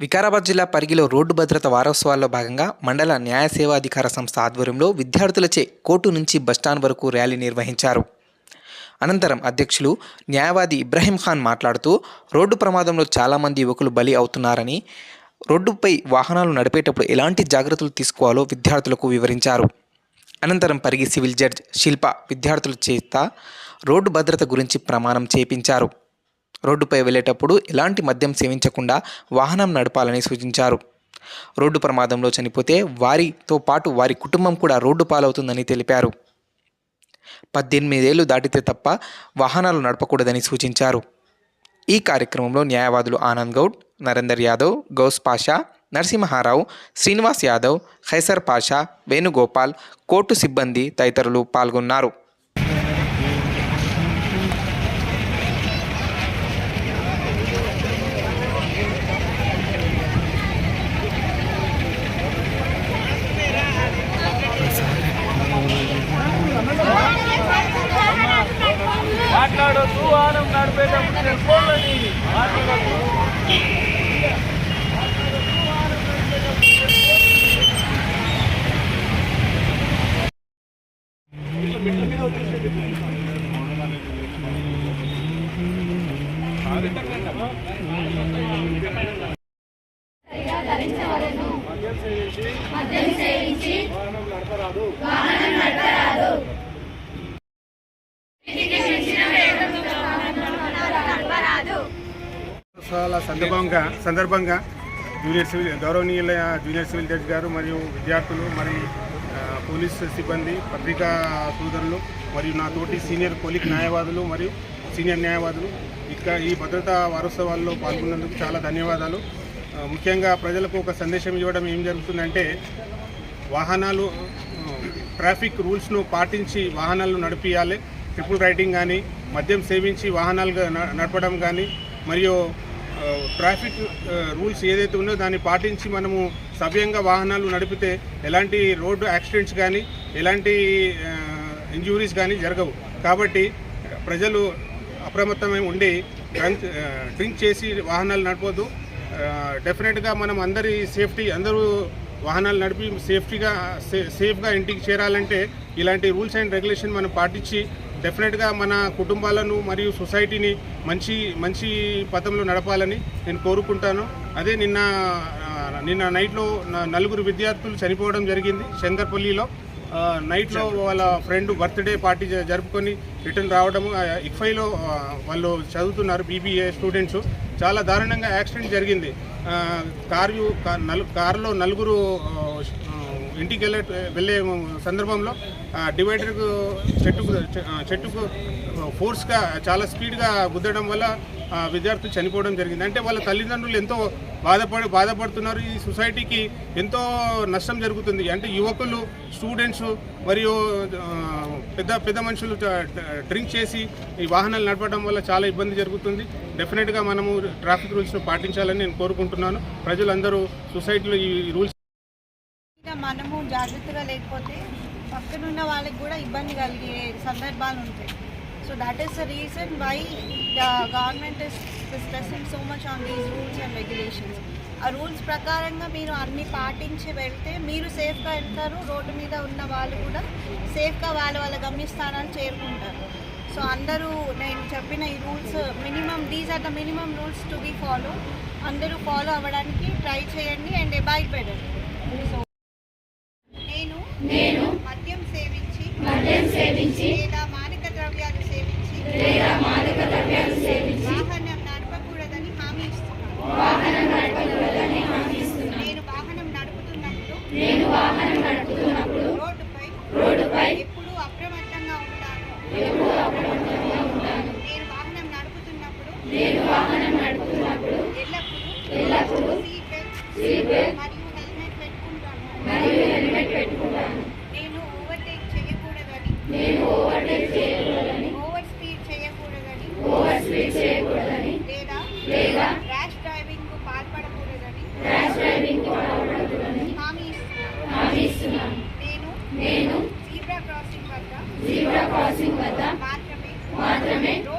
వికారాబాద్ జిల్లా పరిగిలో రోడ్డు భద్రత వారోత్సవాల్లో భాగంగా మండల న్యాయ సేవాధికార సంస్థ ఆధ్వర్యంలో విద్యార్థులచే కోర్టు నుంచి బస్టాండ్ వరకు ర్యాలీ నిర్వహించారు. అనంతరం అధ్యక్షులు న్యాయవాది ఇబ్రహీం ఖాన్ మాట్లాడుతూ రోడ్డు ప్రమాదంలో చాలామంది యువకులు బలి అవుతున్నారని రోడ్డుపై వాహనాలు నడిపేటప్పుడు ఎలాంటి జాగ్రత్తలు తీసుకోవాలో విద్యార్థులకు వివరించారు. అనంతరం పరిగి సివిల్ జడ్జ్ శిల్ప విద్యార్థుల చేత రోడ్డు భద్రత గురించి ప్రమాణం చేపించారు. రోడ్డుపై వెళ్ళేటప్పుడు ఎలాంటి మద్యం సేవించకుండా వాహనం నడపాలని సూచించారు. రోడ్డు ప్రమాదంలో చనిపోతే వారితో పాటు వారి కుటుంబం కూడా రోడ్డు పాలవుతుందని తెలిపారు. పద్దెనిమిదేళ్ళు దాటితే తప్ప వాహనాలు నడపకూడదని సూచించారు. ఈ కార్యక్రమంలో న్యాయవాదులు ఆనంద్ గౌడ్ నరేందర్ యాదవ్ గౌస్ పాషా నరసింహారావు శ్రీనివాస్ యాదవ్ ఖైసర్ పాషా వేణుగోపాల్ కోర్టు సిబ్బంది తదితరులు పాల్గొన్నారు. వాహనం నడిపేటప్పుడు నేను ఫోన్లని మాట్లాడొద్దు ఉత్సవాల సందర్భంగా సందర్భంగా జూనియర్ సివిల్ గౌరవనీయుల జూనియర్ సివిల్ జడ్జి గారు మరియు విద్యార్థులు మరి పోలీస్ సిబ్బంది పత్రికా సోదరులు మరియు నా తోటి సీనియర్ పోలీస్ న్యాయవాదులు మరియు సీనియర్ న్యాయవాదులు ఇక్కడ ఈ భద్రతా వారోత్సవాల్లో పాల్గొన్నందుకు చాలా ధన్యవాదాలు. ముఖ్యంగా ప్రజలకు ఒక సందేశం ఇవ్వడం ఏం జరుగుతుందంటే వాహనాలు ట్రాఫిక్ రూల్స్ను పాటించి వాహనాలు నడిపియాలి. ట్రిపుల్ రైడింగ్ కానీ మద్యం సేవించి వాహనాలు నడపడం కానీ మరియు ట్రాఫిక్ రూల్స్ ఏదైతే ఉన్నో దాన్ని పాటించి మనము సవ్యంగా వాహనాలు నడిపితే ఎలాంటి రోడ్డు యాక్సిడెంట్స్ కానీ ఎలాంటి ఇంజురీస్ కానీ జరగవు. కాబట్టి ప్రజలు అప్రమత్తమై ఉండి డ్రంక్ డ్రింక్ చేసి వాహనాలు నడపొద్దు. డెఫినెట్గా మనం అందరి సేఫ్టీ అందరూ వాహనాలు నడిపి సేఫ్టీగా సేఫ్గా ఇంటికి చేరాలంటే ఇలాంటి రూల్స్ అండ్ రెగ్యులేషన్ మనం పాటించి డెఫినెట్గా మన కుటుంబాలను మరియు సొసైటీని మంచి మంచి పథంలో నడపాలని నేను కోరుకుంటాను. అదే నిన్న నిన్న నైట్లో నలుగురు విద్యార్థులు చనిపోవడం జరిగింది శంకర్పల్లిలో. నైట్లో వాళ్ళ ఫ్రెండ్ బర్త్డే పార్టీ జరుపుకొని రిటర్న్ రావడము ఇక్ఫైలో వాళ్ళు చదువుతున్నారు బీబీఏ స్టూడెంట్స్. చాలా దారుణంగా యాక్సిడెంట్ జరిగింది. కారు కారులో నలుగురు ఇంటికి వెళ్ళే వెళ్ళే సందర్భంలో డివైడర్కు చెట్టుకు చెట్టుకు ఫోర్స్గా చాలా స్పీడ్గా గుద్దడం వల్ల విద్యార్థులు చనిపోవడం జరిగింది. అంటే వాళ్ళ తల్లిదండ్రులు ఎంతో బాధపడి బాధపడుతున్నారు. ఈ సొసైటీకి ఎంతో నష్టం జరుగుతుంది. అంటే యువకులు స్టూడెంట్స్ మరియు పెద్ద పెద్ద మనుషులు డ్రింక్ చేసి ఈ వాహనాలు నడపడం వల్ల చాలా ఇబ్బంది జరుగుతుంది. డెఫినెట్గా మనము ట్రాఫిక్ రూల్స్ను పాటించాలని నేను కోరుకుంటున్నాను. ప్రజలందరూ సొసైటీలో ఈ రూల్స్ మనము జాగ్రత్తగా లేకపోతే పక్కనున్న వాళ్ళకి కూడా ఇబ్బంది కలిగే సందర్భాలు ఉంటాయి. So that is the reason why the government is so much on these rules and regulations ఆ రూల్స్ ప్రకారంగా మీరు అన్ని పాటించి వెళ్తే మీరు సేఫ్గా వెళ్తారు. రోడ్డు మీద ఉన్న వాళ్ళు కూడా సేఫ్గా వాళ్ళ వాళ్ళ గమ్యస్థానాలు చేరుకుంటారు. సో అందరూ నేను చెప్పిన ఈ rules minimum these are the minimum rules to be follow అందరూ ఫాలో అవ్వడానికి ట్రై చేయండి అండ్ అబాయిడ్ పెడండి సో నేను నేను మద్యం సేవించి మద్యం సేవించి లేదా మాదక ద్రవ్యాలు సేవించి లేదా మాదక ద్రవ్యాలు సేవించి వాహనం నడపకూడదని హామీ ఇస్తున్నాను వాహనం నడపకూడదని హామీ ఇస్తున్నాను నేను వాహనం నడుపుతున్నప్పుడు నేను వాహనం నడుపుతున్నప్పుడు రోడ్డుపై రోడ్డుపై ఎప్పుడూ అప్రమత్తంగా ఉంటాను ఎప్పుడూ అప్రమత్తంగా ఉంటాను నేను వాహనం నడుపుతున్నప్పుడు నేను వాహనం నడుపు Amen.